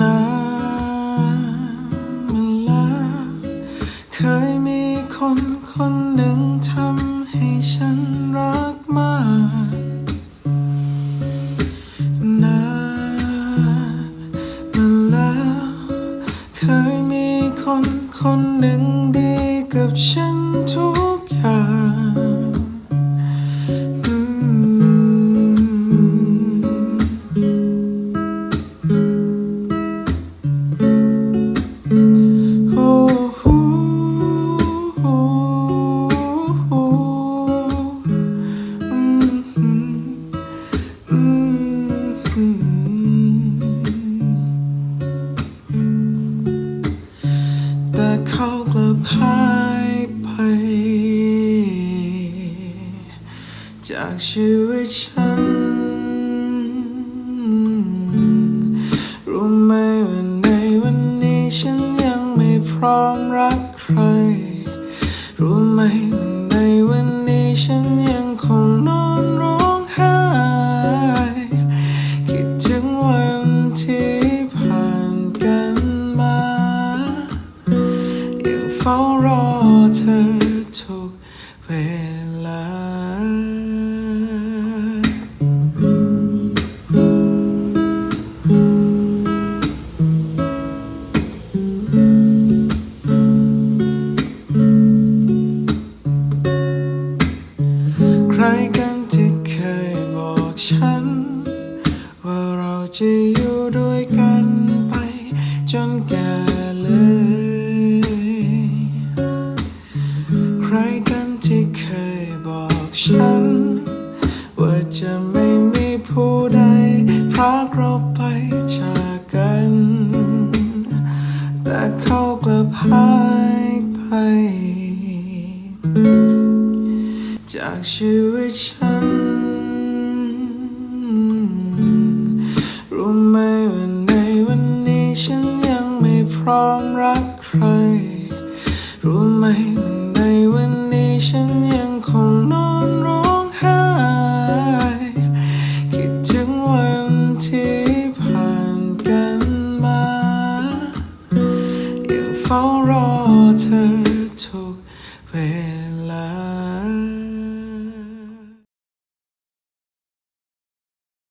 นานมาแล้วเคยมีคนคนหนึ่งทำให้ฉันรักมากนานมาแล้วเคยมีคนคนหนึ่งดีกับฉัน แต่เขากลับหายไป จากชีวิตฉัน รู้ไหมว่าในวันนี้ฉันยังไม่พร้อมรักใคร รู้ไหมว่าในวันนี้ฉันยังคงนอนร้องไห้ คิดถึงวันที่ เฝ้ารอเธอทุกเวลา ใครกันที่เคยบอกฉัน ว่าเราจะอยู่ด้วยกันไปจนแก่ ใครกันที่เคยบอกฉัน ว่าจะไม่มีผู้ใดพรากเราไปจากกัน แต่เขากลับหายไป จากชีวิตฉัน รู้ไหมว่าในวันนี้ฉันยังไม่พร้อมรักใคร รู้ไหม ocean.